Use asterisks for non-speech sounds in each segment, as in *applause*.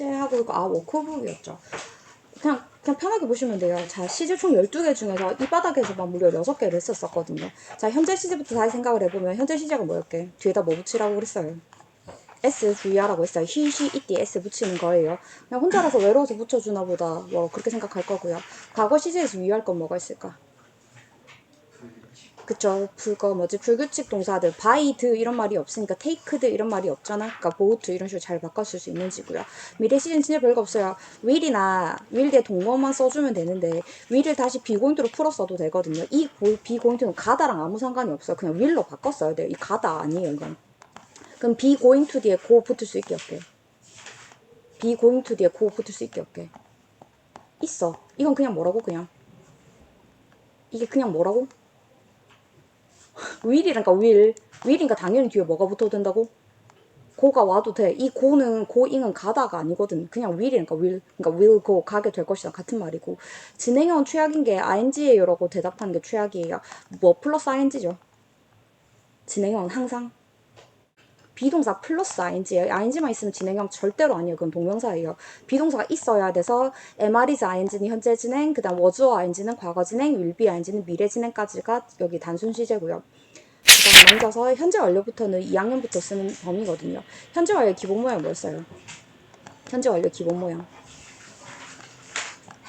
시제하고 이거 아 워크북이었죠. 그냥 그냥 편하게 보시면 돼요. 자 시제 총 12개 중에서 이 바닥에서만 무려 6개를 했었거든요. 자 현재 시제부터 다시 생각을 해보면 현재 시제가 뭐였게? 뒤에다 뭐 붙이라고 그랬어요? S 주의하라고 했어요. 히, 시, 이띠 S 붙이는 거예요. 그냥 혼자라서 외로워서 붙여주나 보다. 뭐 그렇게 생각할 거고요. 과거 시제에서 유의할 건 뭐가 있을까? 그쵸. 불거 뭐지 불규칙 동사들 buy, 드 이런 말이 없으니까 take드 이런 말이 없잖아. 그러니까 bought 이런 식으로 잘 바꿨을 수 있는지고요. 미래 시제는 진짜 별거 없어요. will이나 will 뒤에 동어만 써주면 되는데 will을 다시 be goingto로 풀었어도 되거든요. 이 goingto는 가다랑 아무 상관이 없어요. 그냥 will로 바꿨어야 돼요. 이 가다 아니에요 이건. 그럼 be going to 뒤에 go 붙을 수 있게 없게. be going to 뒤에 go 붙을 수 있게 없게. 있어. 이건 그냥 뭐라고 그냥. 이게 그냥 뭐라고? Will이란가 will. will이니까 당연히 뒤에 뭐가 붙어도 된다고? 고가 와도 돼. 이 고는 고잉은 가다가 아니거든. 그냥 will이니까 will. 그러니까 will go 가게 될 것이랑 같은 말이고 진행형 최악인 게 ing예요라고 대답하는 게 최악이에요. 뭐 플러스 ing죠. 진행형은 항상 비동사 플러스 ing예요. ing만 있으면 진행형 절대로 아니에요. 그건 동명사예요. 비동사가 있어야 돼서 MR is ing는 현재 진행, 그 다음 was와 ing는 과거 진행, will be ing는 미래 진행까지가 여기 단순 시제고요. 그다음 넘겨서 현재 완료부터는 2학년부터 쓰는 범위거든요. 현재 완료 기본 모양 뭐였어요? 현재 완료 기본 모양.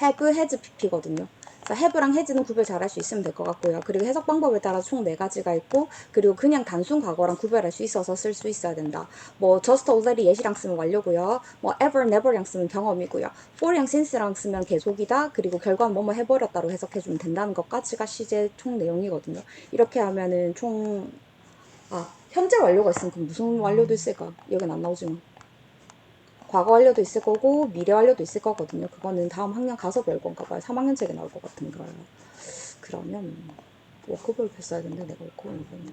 have, has, pp거든요. 자, have랑 has는 구별 잘할 수 있으면 될 것 같고요. 그리고 해석 방법에 따라 총네 가지가 있고, 그리고 그냥 단순 과거랑 구별할 수 있어서 쓸 수 있어야 된다. 뭐 just already 예시랑 쓰면 완료고요. 뭐 ever, never랑 쓰면 경험이고요. for랑 since랑 쓰면 계속이다. 그리고 결과는 뭐뭐 해버렸다로 해석해주면 된다는 것까지가 시제 총 내용이거든요. 이렇게 하면은 총 아, 현재 완료가 있으면 그럼 무슨 완료도 있을까? 여긴 안 나오지만. 과거 완료도 있을 거고 미래 완료도 있을 거거든요. 그거는 다음 학년 가서 배울 건가 봐요. 3학년 책에 나올 것 같은 거예요. 그러면 워크북을 폈어야 되는데 내가 워크북을 못 폈네.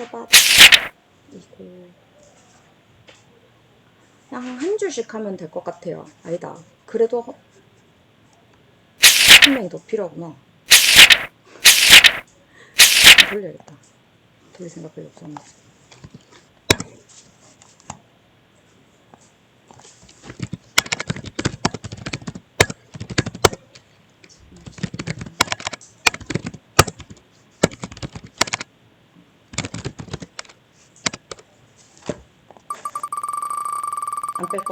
세밭 이고 한 줄씩 하면 될 것 같아요. 아니다. 그래도 한 명이 더 필요하구나. 돌려야겠다. 돌릴 생각밖에 없었는데.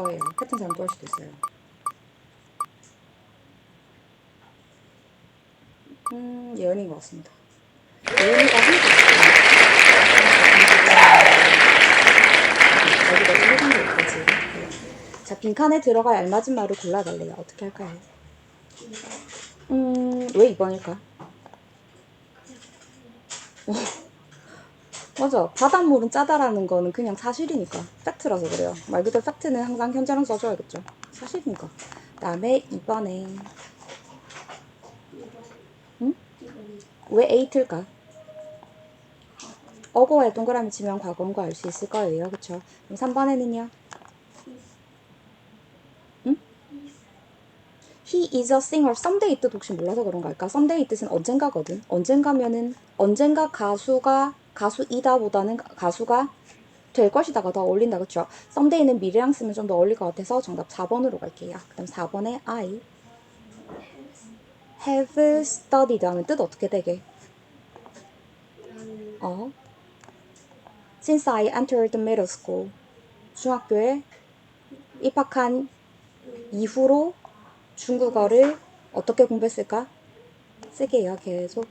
거예요. 패턴 잘못할 수도 있어요. 음, 예언인 것 같습니다. 예언이가 읽은 게 있겠지. 자, 빈칸에 들어갈 알맞은 말을 골라달래요. 어떻게 할까요? 음, 왜 2번일까? 어, 맞아. 바닷물은 짜다라는 거는 그냥 사실이니까. 팩트라서 그래요. 말 그대로 팩트는 항상 현재랑 써줘야겠죠. 사실이니까. 그 다음에 2번에. 응? 왜 에이트일까? 어거에 동그라미 치면 과거인 거 알 수 있을 거예요. 그쵸? 그럼 3번에는요? 응? He is a singer. someday 뜻 혹시 몰라서 그런가 할까? someday 뜻은 언젠가거든. 언젠가면은 언젠가 가수가 가수이다 보다는 가수가 될 것이다가 더 어울린다. 그쵸? 썸데이는 미래랑 쓰면 좀 더 어울릴 것 같아서 정답 4번으로 갈게요. 그럼 4번에 I have studied 하면 뜻 어떻게 되게? 어? Since I entered middle school 중학교에 입학한 이후로 중국어를 어떻게 공부했을까? 쓸게요. 계속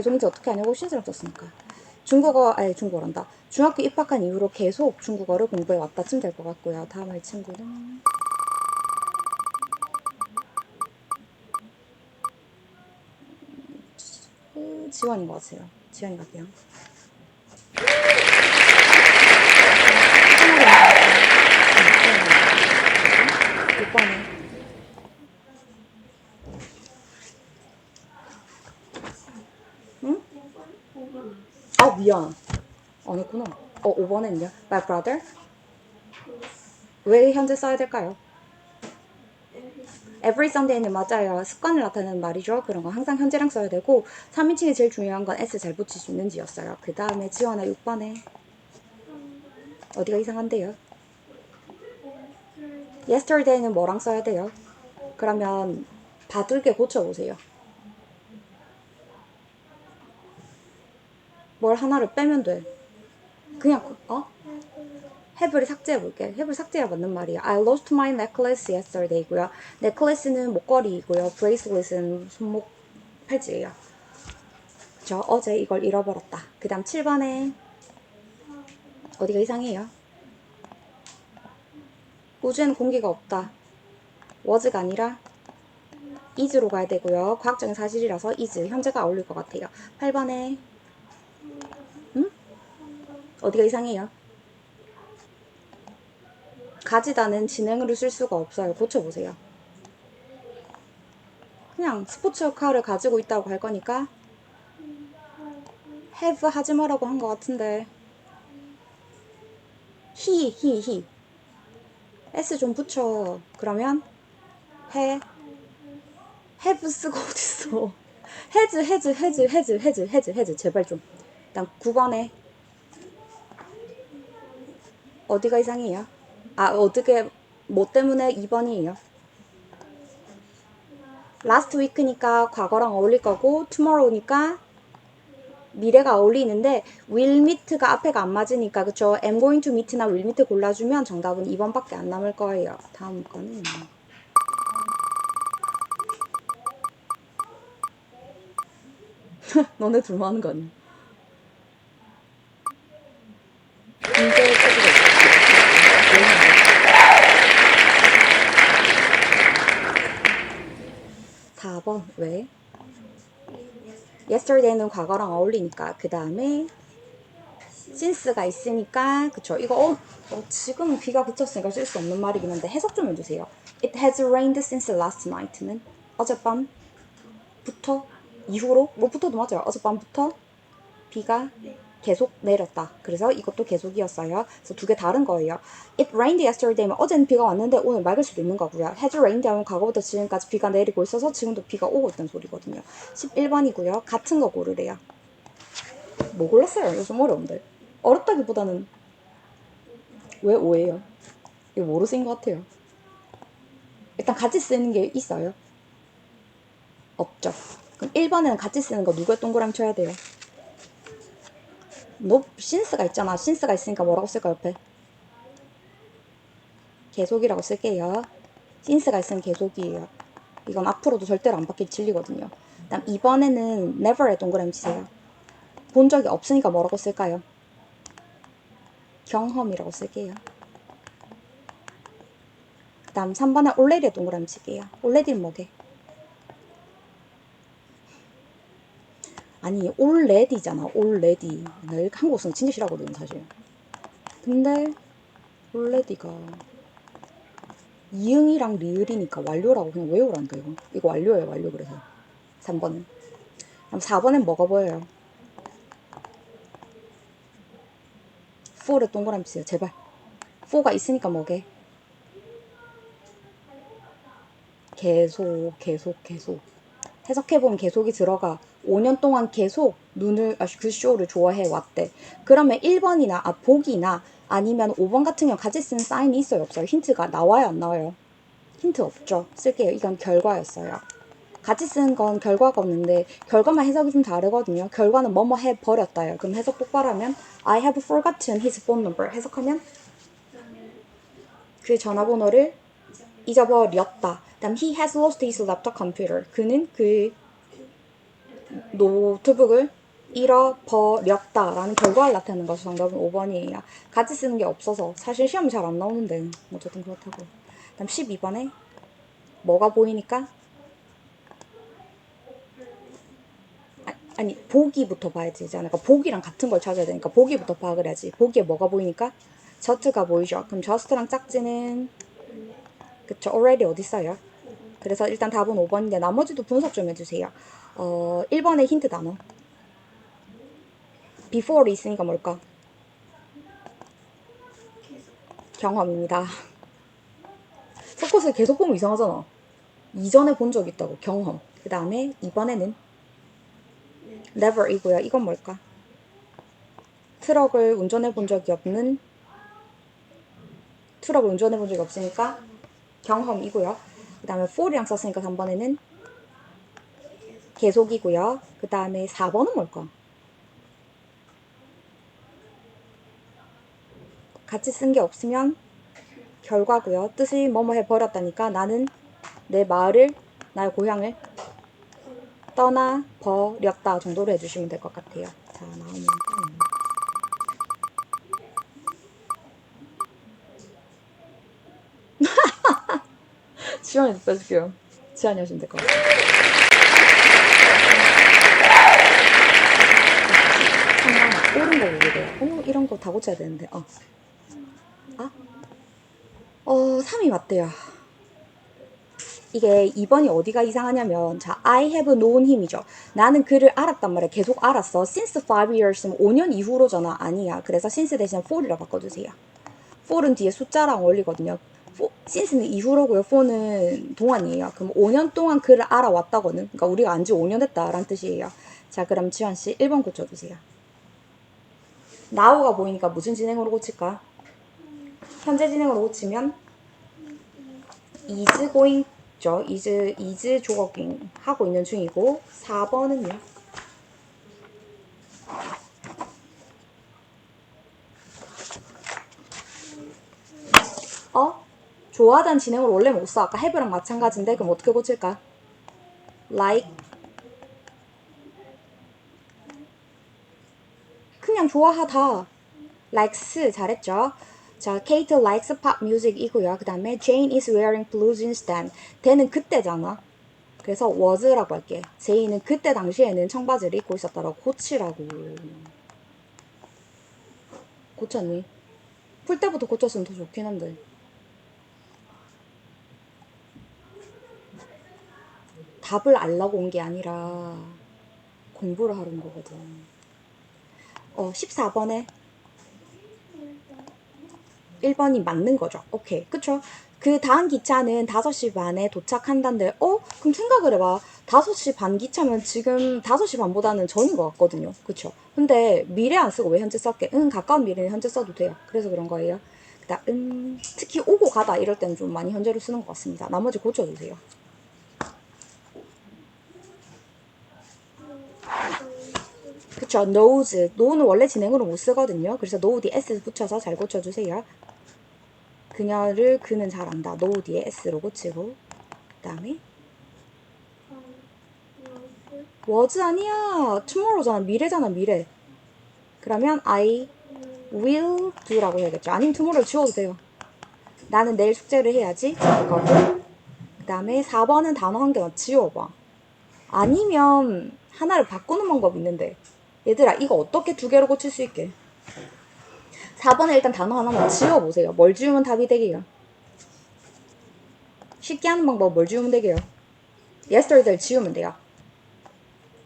이제 어떻게 하냐고 신스럽 썼으니까 중국어 아니 중국어란다 중학교 입학한 이후로 계속 중국어를 공부해 왔다쯤 될것 같고요 다음 할 친구는 음, 지원인 것 같아요 지원이 갈게요 6번에. 응? 아, 미안. 안 했구나. 어, 5번에는요? My brother? 왜 현재 써야 될까요? Every Sunday는 맞아요. 습관을 나타내는 말이죠. 그런 거 항상 현재랑 써야 되고 3인칭이 제일 중요한 건 S 잘 붙일 수 있는지였어요. 그 다음에 지원아 6번에 어디가 이상한데요? Yesterday는 뭐랑 써야 돼요? 그러면 바들게 고쳐보세요. 뭘 하나를 빼면 돼. 그냥 어? 해블을 삭제해 볼게. 해블 삭제가 맞는 말이야. I lost my necklace yesterday고요. necklace는 목걸이이고요. bracelet은 손목 팔찌예요. 저 어제 이걸 잃어버렸다. 그 다음 7번에 어디가 이상해요? 우주에는 공기가 없다. was가 아니라 is로 가야 되고요. 과학적인 사실이라서 is 현재가 어울릴 것 같아요. 8번에 응? 어디가 이상해요? 가지다는 진행으로 쓸 수가 없어요. 고쳐보세요. 그냥 스포츠 카를 가지고 있다고 할 거니까 have 하지 말라고 한 것 같은데. he, he, he. s 좀 붙여. 그러면 해. have 쓰고 어딨어? has, has, has, has, has, has, has 제발 좀. 일단 9번에 어디가 이상해요? 아, 어떻게, 뭐 때문에 2번이에요? last week니까 과거랑 어울릴 거고, tomorrow니까 미래가 어울리는데, will meet가 앞에가 안 맞으니까, 그쵸? am going to meet나 will meet 골라주면 정답은 2번밖에 안 남을 거예요. 다음 거는. *laughs* 너네 둘만 하는 거 아니야? 문제를 써주고 있 어. 4번 왜? Yesterday는 과거랑 어울리니까 그 다음에 since가 있으니까 그쵸 이거 어, 어, 지금은 비가 그쳤으니까 쓸 수 없는 말이긴 한데 해석 좀 해주세요. It has rained since last night는 어젯밤부터 이후로 뭐부터도 맞아요. 어젯밤부터 비가 계속 내렸다. 그래서 이것도 계속이었어요. 그래서 두 개 다른 거예요. It rained yesterday면 어제는 비가 왔는데 오늘 맑을 수도 있는 거고요. Has rained 하면 과거부터 지금까지 비가 내리고 있어서 지금도 비가 오고 있다는 소리거든요. 11번이고요. 같은 거 고르래요. 뭐 골랐어요? 요즘 어려운데. 어렵다기보다는 왜 오해요? 이거 쓰인 것 같아요? 일단 같이 쓰는 게 있어요? 없죠. 그럼 1번에는 같이 쓰는 거 누구의 동그라미 쳐야 돼요? 너 신스가 있잖아. 신스가 있으니까 뭐라고 쓸까 옆에? 계속이라고 쓸게요. 신스가 있으면 계속이에요. 이건 앞으로도 절대로 안 바뀔 진리거든요. 그다음 2번에는 never에 동그라미 치세요. 본 적이 없으니까 뭐라고 쓸까요? 경험이라고 쓸게요. 그 다음 3번에 already에 동그라미 칠게요. already는 뭐게? 아니 already잖아 already. 나 이렇게 한국 쓰는 진짜 싫어하거든 사실. 근데 already가 이응이랑 리을이니까 완료라고 그냥 외우라니까 이거. 이거 완료예요 완료 그래서. 3번은. 그럼 4번엔 뭐가 보여요? for에 동그라미 치세요 제발. for가 있으니까 뭐게? 계속 계속 계속. 해석해보면 계속이 들어가 5년 동안 계속 눈을 아, 그 쇼를 좋아해 왔대. 그러면 1번이나 아 보기나 아니면 5번 같은 경우 같이 쓰는 사인이 있어요 없어요? 힌트가 나와요 안 나와요? 힌트 없죠. 쓸게요. 이건 결과였어요. 같이 쓰는 건 결과가 없는데 결과만 해석이 좀 다르거든요. 결과는 뭐뭐 해 버렸다요. 그럼 해석 똑바로 하면 I have forgotten his phone number 해석하면 그 전화번호를 잊어버렸다. 다음 he has lost his laptop computer. 그는 그 노트북을 잃어버렸다라는 결과를 나타내는 것이 정답은 5번이에요. 같이 쓰는 게 없어서 사실 시험이 잘 안 나오는데 어쨌든 그렇다고. 다음 12번에 뭐가 보이니까 아, 아니 보기부터 봐야지 되지 않을까 보기랑 같은 걸 찾아야 되니까 보기부터 파악을 해야지 보기에 뭐가 보이니까 저트가 보이죠 그럼 저스트랑 짝지는 그쵸 already 어디 있어요? 그래서 일단 답은 5번인데 나머지도 분석 좀 해주세요. 어 1번의 힌트 단어 before이 있으니까 뭘까? 경험입니다. 서커스 계속 보면 이상하잖아. 이전에 본 적 있다고 경험. 그 다음에 이번에는 never이고요. 이건 뭘까? 트럭을 운전해 본 적이 없는 트럭을 운전해 본 적이 없으니까 경험이고요. 그 다음에 for이랑 썼으니까 3번에는 계속이고요. 그 다음에 4번은 뭘까? 같이 쓴 게 없으면 결과고요. 뜻이 뭐뭐 해버렸다니까 나는 내 마을을, 나의 고향을 떠나 버렸다 정도로 해주시면 될 것 같아요. 자, 나오면 지원이 빼줄게요. 지원이 하시면 될 것 같아요. 상관없 옳은 거 보게 돼요. 어, 이런 거 다 고쳐야 되는데. 어. 아? 어, 3이 맞대요. 이게 2번이 어디가 이상하냐면 자 I have known him이죠. 나는 그를 알았단 말이야. 계속 알았어. Since 5 years면 5년 이후로잖아. 아니야. 그래서 since 대신 4이라 바꿔주세요. 4는 뒤에 숫자랑 어울리거든요. 4, since는 이후로고요. 4는 동안이에요. 그럼 5년 동안 그를 알아왔다거든. 그러니까 우리가 안 지 5년 됐다라는 뜻이에요. 자 그럼 지환 씨 1번 고쳐주세요. Now가 보이니까 무슨 진행으로 고칠까? 현재 진행으로 고치면 is going 죠. is is jogging 하고 있는 중이고 4번은요. 어? 좋아하다는 진행을 원래 못 써. 아까 have랑 마찬가지인데 그럼 어떻게 고칠까? like 그냥 좋아하다. likes 잘했죠. 자, Kate likes pop music이고요. 그 다음에 Jane is wearing blue jeans then. 걔는 그때잖아. 그래서 was라고 할게. 제이는 그때 당시에는 청바지를 입고 있었다라고 고치라고. 고쳤니? 풀 때부터 고쳤으면 더 좋긴 한데. 답을 알라고 온 게 아니라 공부를 온 거거든. 어, 14번에 1번이 맞는 거죠. 오케이. 그쵸? 그 다음 기차는 5시 반에 도착한다는데, 어? 그럼 생각을 해봐. 5시 반 기차면 지금 5시 반보다는 전인 것 같거든요. 그쵸? 근데 미래 안 쓰고 왜 현재 썼게? 응, 가까운 미래는 현재 써도 돼요. 그래서 그런 거예요. 그 다음, 음, 특히 오고 가다 이럴 때는 좀 많이 현재로 쓰는 것 같습니다. 나머지 고쳐주세요. 그쵸, knows. know는 원래 진행으로 못 쓰거든요. 그래서 know 뒤에 s 붙여서 잘 고쳐주세요. 그녀를 그는 잘 안다. know 뒤에 s로 고치고. 그 다음에 was 아니야. tomorrow잖아. 미래잖아, 미래. 그러면 I will do라고 해야겠죠. 아니면 tomorrow 지워도 돼요. 나는 내일 숙제를 해야지. 이거고. 그 다음에 4번은 단어 한 개만 지워봐. 아니면 하나를 바꾸는 방법이 있는데 얘들아 이거 어떻게 두 개로 고칠 수 있게? 4번에 일단 단어 하나만 지워보세요. 뭘 지우면 답이 되게요? 쉽게 하는 방법 뭘 지우면 되게요? yesterday 지우면 돼요.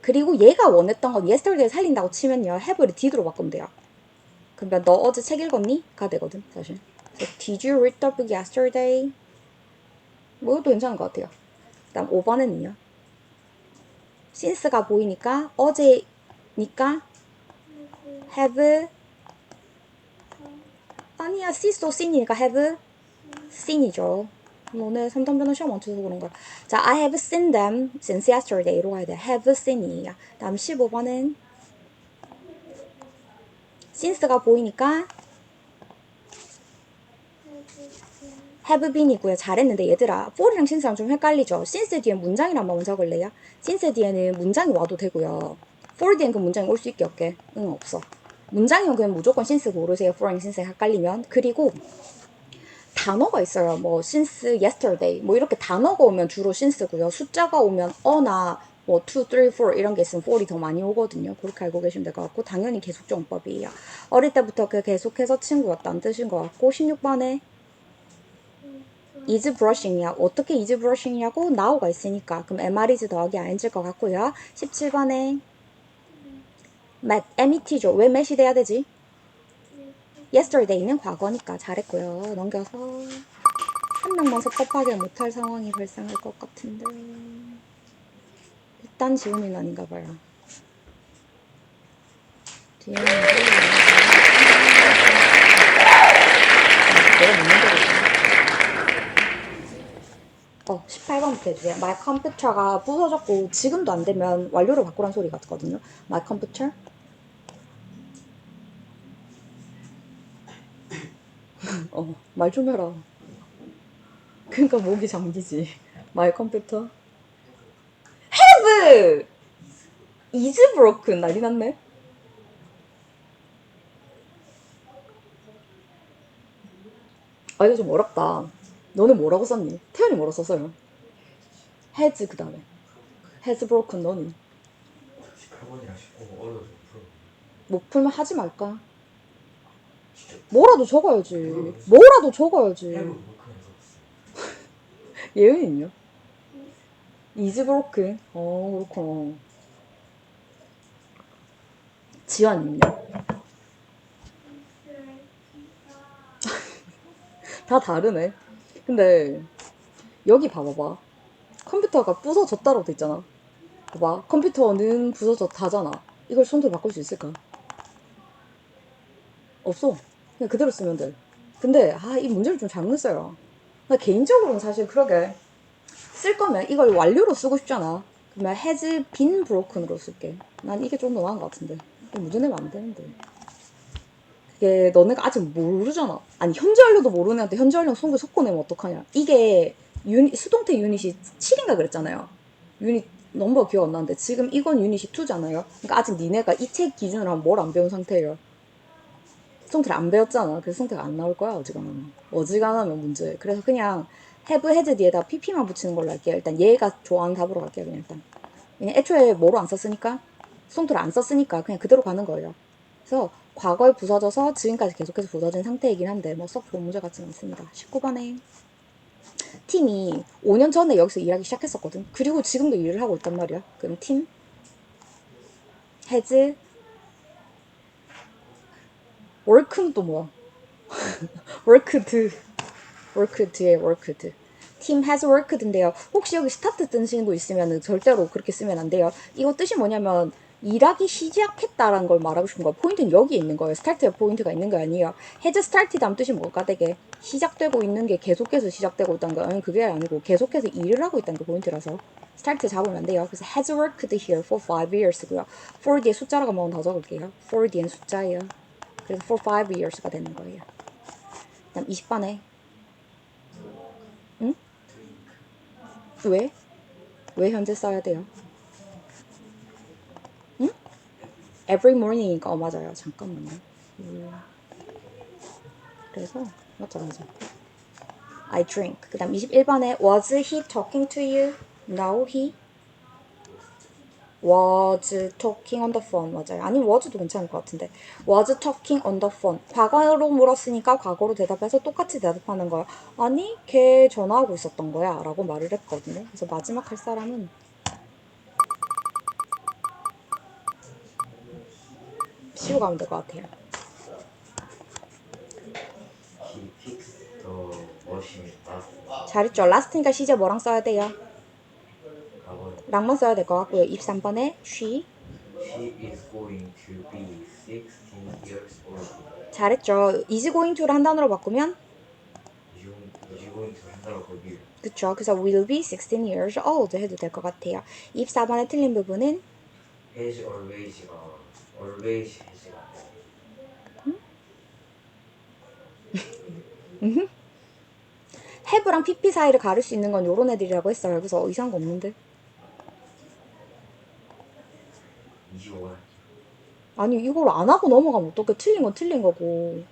그리고 얘가 원했던 건 yesterday 살린다고 치면요. have를 did로 바꾸면 돼요. 그러면 너 어제 책 읽었니? 가 되거든 사실. Did you read the book yesterday? 뭐 이것도 괜찮은 것 같아요. 그 다음 5번은요. since가 보이니까 어제 니까 have 아니야 so seen이니까 have seen이죠 오늘 3단 변호 시험 맞춰서 그런 거야 자 I have seen them since yesterday로 가야 돼 have seen이야 다음 15번은 since가 보이니까 have been이고요. 잘했는데 얘들아, for이랑 since랑 좀 헷갈리죠? since 뒤에 문장이란 한번 적을래요? since 뒤에는 문장이 와도 되고요. 뒤엔 그 문장이 올 수 있게 없게? 응, 없어. 문장이면 그냥 무조건 since 고르세요. for랑 since 헷갈리면. 그리고 단어가 있어요. 뭐 since yesterday 뭐 이렇게 단어가 오면 주로 since고요. 숫자가 오면 어나 뭐 2, 3, 4 이런 게 있으면 4이 더 많이 오거든요. 그렇게 알고 계시면 될 것 같고 당연히 계속정법이에요. 어릴 때부터 그 계속해서 친구였다는 뜻인 것 같고 16번에 is brushing이야. 어떻게 is brushing이냐고 now가 있으니까. 그럼 is 더하기 ing일 것 같고요. 17번에 met, met죠. 왜 met이 돼야 되지? yesterday는 과거니까 잘했고요. 넘겨서 한 명만 섭섭하게 못할 상황이 발생할 것 같은데 일단 지훈이는 아닌가 봐요. 내가 묻는 거거든. 어, 18번부터 해주세요. My computer가 부서졌고 지금도 안 되면 완료를 바꾸란 소리 같거든요. My computer. 어, 말 좀 해라. 그러니까 목이 잠기지. My computer. Have! is broken. 난리 났네. 아, 이거 좀 어렵다. 너는 뭐라고 썼니? 태연이 뭐라고 썼어요? has 그 다음에. has broken 너는? 18번이랑 19번 어려워서 풀어. 못 풀면 하지 말까? 뭐라도 적어야지. 뭐라도 적어야지. *laughs* 예은이요? is broken. 어, 그렇구나. 지환님요? *laughs* 다 다르네. 근데 여기 봐봐봐. 컴퓨터가 부서졌다라고 돼 있잖아. 봐봐. 컴퓨터는 부서졌다잖아. 이걸 손으로 바꿀 수 있을까? 없어. 그냥 그대로 쓰면 돼. 근데 아, 이 문제를 좀 잘못 써요. 나 개인적으로는 사실 그러게 쓸 거면 이걸 완료로 쓰고 싶잖아. 그러면 has been broken으로 쓸게. 난 이게 좀더 나은 것 같은데. 문제 내면 안 되는데. 이게 너네가 아직 모르잖아. 아니 현재 완료도 모르는 애한테 현재 완료 송글 섞어내면 어떡하냐. 이게 유닛, 수동태 유닛이 7인가 그랬잖아요. 유닛 넘버 기억 안 나는데 지금 이건 유닛이 2잖아요. 그러니까 아직 니네가 이 책 기준으로 뭘 안 배운 상태예요. 수동태를 안 배웠잖아. 그래서 수동태가 안 나올 거야 어지간하면. 어지간하면 문제. 그래서 그냥 have, has 뒤에다 pp만 붙이는 걸로 할게요. 일단 얘가 좋아하는 답으로 갈게요. 그냥 일단. 그냥 애초에 뭐로 안 썼으니까 수동태를 안 썼으니까 그냥 그대로 가는 거예요. 그래서 과거에 부서져서 지금까지 계속해서 부서진 상태이긴 한데 뭐 썩 좋은 문제 같지는 않습니다. 19번에 팀이 5년 전에 여기서 일하기 시작했었거든. 그리고 지금도 일을 하고 있단 말이야. 그럼 팀 work는 또 뭐야? worked worked의 worked 팀 has worked인데요. 혹시 여기 스타트 뜬 친구 있으면 절대로 그렇게 쓰면 안 돼요. 이거 뜻이 뭐냐면 일하기 시작했다라는 걸 말하고 싶은 거야. 포인트는 여기에 있는 거예요. 스타트에 포인트가 있는 거 아니에요. has started 하면 뜻이 뭘까 되게 시작되고 있는 게 계속해서 시작되고 있다는 거 아니 그게 아니고 계속해서 일을 하고 있다는 게 포인트라서 스타트 잡으면 안 돼요. 그래서 has worked here for five years고요. for 뒤에 숫자라고 한번 더 적을게요. for 뒤엔 숫자예요. 그래서 for five years가 되는 거예요. 그다음 20번에 응? 왜? 왜 현재 써야 돼요? 응? Every morning이니까 어 맞아요. 잠깐만요. 음. 그래서 맞죠 맞아. I drink. 그다음 21번에 Was he talking to you? No, he was talking on the phone 맞아요. 아니 was도 괜찮을 것 같은데 was talking on the phone 과거로 물었으니까 과거로 대답해서 똑같이 대답하는 거야. 아니 걔 전화하고 있었던 거야라고 말을 했거든요. 그래서 마지막 할 사람은 쉬고 가면 될 것 같아요. 잘했죠. 라스트니까 시제 뭐랑 써야 돼요? 랑만 써야 될 것 같고요. 23번에 she She is going to be 16 years old. 잘했죠. is going to를 한 단어로 바꾸면 이중 이중고인트 한다고 거기 그쵸. 그래서 will be 16 years old 해도 될 것 같아요. 24번에 틀린 부분은 has always가 always has가 have랑 pp 사이를 가릴 수 있는 건 요런 애들이라고 했어요. 그래서 어, 이상한 거 없는데. 25만 아니 이걸 안 하고 넘어가면 어떡해. 틀린 건 틀린 거고.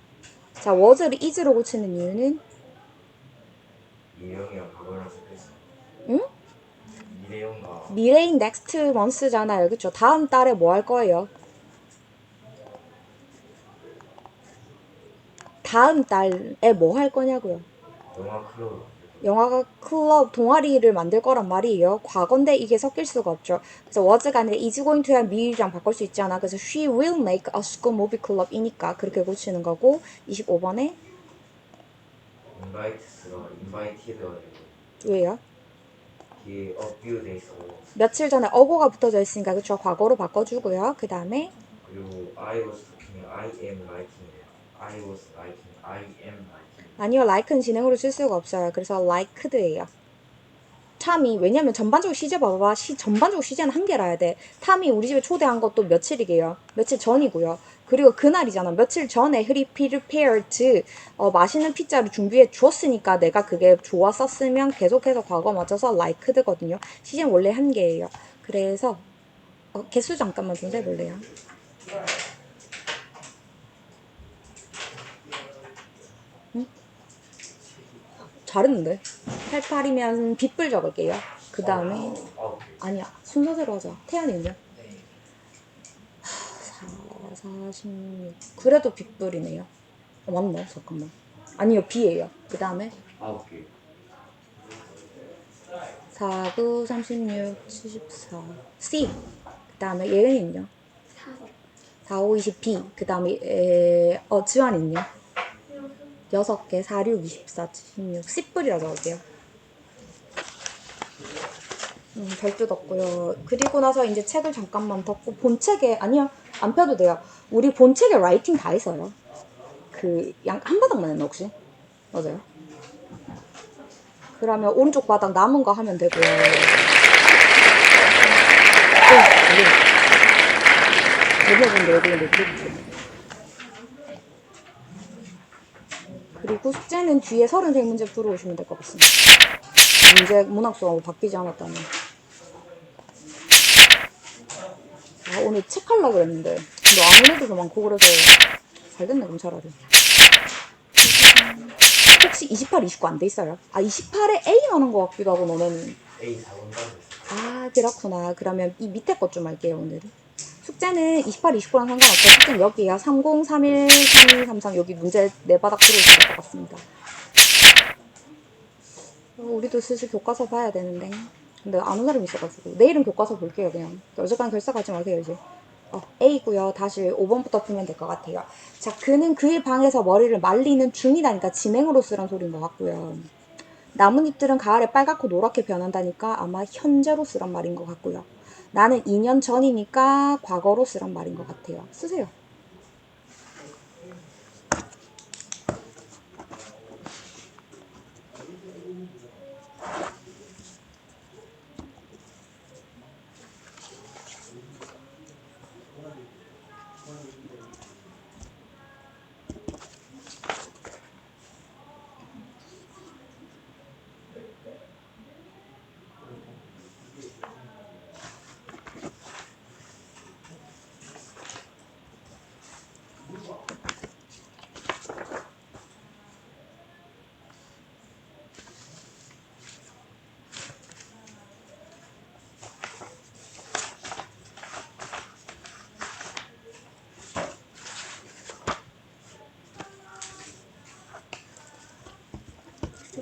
자, was를 is로 고치는 이유는 이명이랑 과거랑 섞였어. 응? 이래영과 미래인 next month잖아요. 그쵸? 다음 달에 뭐 할 거예요? 다음 달에 뭐 할 거냐고요. 영화 클럽 영화가 클럽 동아리를 만들 거란 말이에요. 과거인데 이게 섞일 수가 없죠. 그래서 was가 아니라 is going to랑 미리랑 바꿀 수 있잖아. 그래서 she will make a school movie club이니까 그렇게 고치는 거고 25번에 invites가 invited가 왜요? 뒤에 a 돼 있어. 며칠 전에 어고가 붙어져 있으니까 그쵸 과거로 바꿔주고요. 그 다음에 그리고 I was talking, I am liking. I was liking, I am liking. 아니요 like는 진행으로 쓸 수가 없어요. 그래서 liked예요. 탐이 왜냐면 전반적으로 시제 봐봐 시 전반적으로 시제는 한 개라야 돼. 탐이 우리 집에 초대한 것도 며칠이게요. 며칠 전이고요. 그리고 그날이잖아. 며칠 전에 흐리 prepared 어, 맛있는 피자를 준비해 주었으니까 내가 그게 좋았었으면 계속해서 과거 맞춰서 liked거든요. 시제는 원래 한 개예요. 그래서 어, 개수 잠깐만 좀 세볼래요. 잘했는데 88이면 빗불 적을게요. 그 다음에 아, 아니야 순서대로 하자. 네. 4, 46 그래도 빗불이네요. 어, 맞나? 잠깐만. 아니요 B예요. 그 다음에 아홉 개. 4, 9, 36, 74 C 그 다음에 예은이는요? 4, 5, 20 B 그 다음에 에... 어 지환이는요? 6개 4, 6, 24, 76 C뿔이라 적을게요. 음, 별뜻 없고요. 그리고 나서 이제 책을 잠깐만 덮고 본책에 아니요 안 펴도 돼요. 우리 본책에 라이팅 다 있어요. 그양한 바닥만 했나 혹시? 맞아요. 그러면 오른쪽 바닥 남은 거 하면 되고요. 네, 여러분들 여러분들 그렇죠. 그리고 숙제는 뒤에 33 문제 풀어오시면 될 것 같습니다. 문제 문학수하고 바뀌지 않았다면. 아, 오늘 책 하려고 그랬는데. 근데 아무 애들도 많고 그래서 잘 됐네, 그럼 차라리. 혹시 28, 29 안 돼 있어요? 아, 28에 A 나는 것 같기도 하고, 너는. A 4번 따로 있어. 아, 그렇구나. 그러면 이 밑에 것 좀 할게요, 오늘은. 숙제는 28, 29랑 상관없어요. 숙제는 여기야. 30, 31, 32, 33. 여기 문제 네 바닥 될것 같습니다. 어, 우리도 슬슬 교과서 봐야 되는데. 근데 안 온 사람이 있어가지고. 내일은 교과서 볼게요, 그냥. 어젯밤 결석하지 마세요, 이제. 어, A고요. 다시 5번부터 풀면 될 것 같아요. 자, 그는 그의 방에서 머리를 말리는 중이다니까 진행으로 쓰란 소리인 것 같고요. 나뭇잎들은 가을에 빨갛고 노랗게 변한다니까 아마 현재로 쓰란 말인 것 같고요. 나는 2년 전이니까 과거로 쓰란 말인 것 같아요. 쓰세요.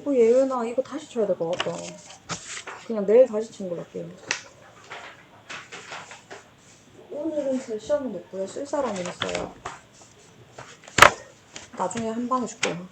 이거 예은아 이거 다시 쳐야 될 것 같다. 그냥 내일 다시 치는 걸로 할게요. 오늘은 제 시험은 됐고요. 쓸 사람은 있어요. 나중에 한방 해줄게요.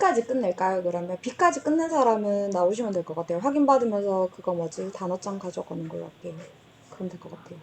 B까지 끝낼까요, 그러면? B까지 끝낸 사람은 나오시면 될 것 같아요. 확인받으면서 그거 뭐지? 단어장 가져가는 걸로 할게요. 그럼 될 것 같아요.